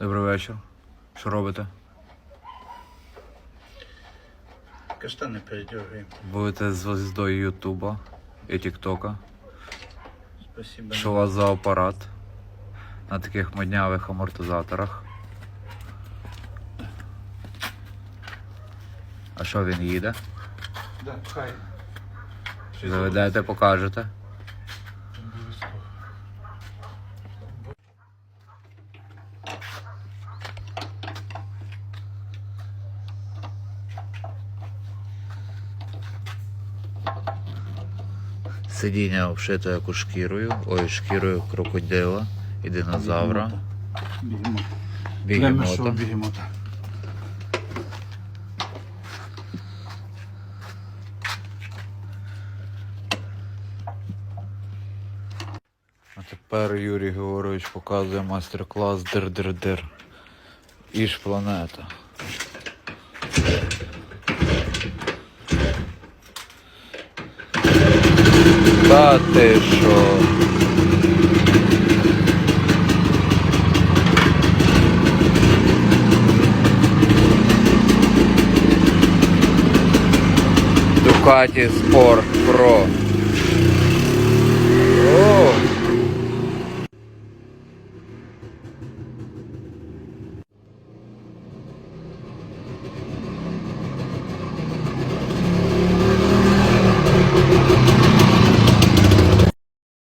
Добрий вечір. Що робите? Каштани передергаем. Будете звездою Ютуба і Тіктока. Спасибо. Що у вас за апарат на таких моднявих амортизаторах? А що він їде? Да, пхай. Заведете, покажете. Сидіння обшите яку шкірою, ой, шкірою крокодила і динозавра. Бігемо. Бігемота. бігемота. А тепер Юрій Григорович показує майстер-клас дир-дир-дир. Іж планета. Та ти що? Ducati Sport Pro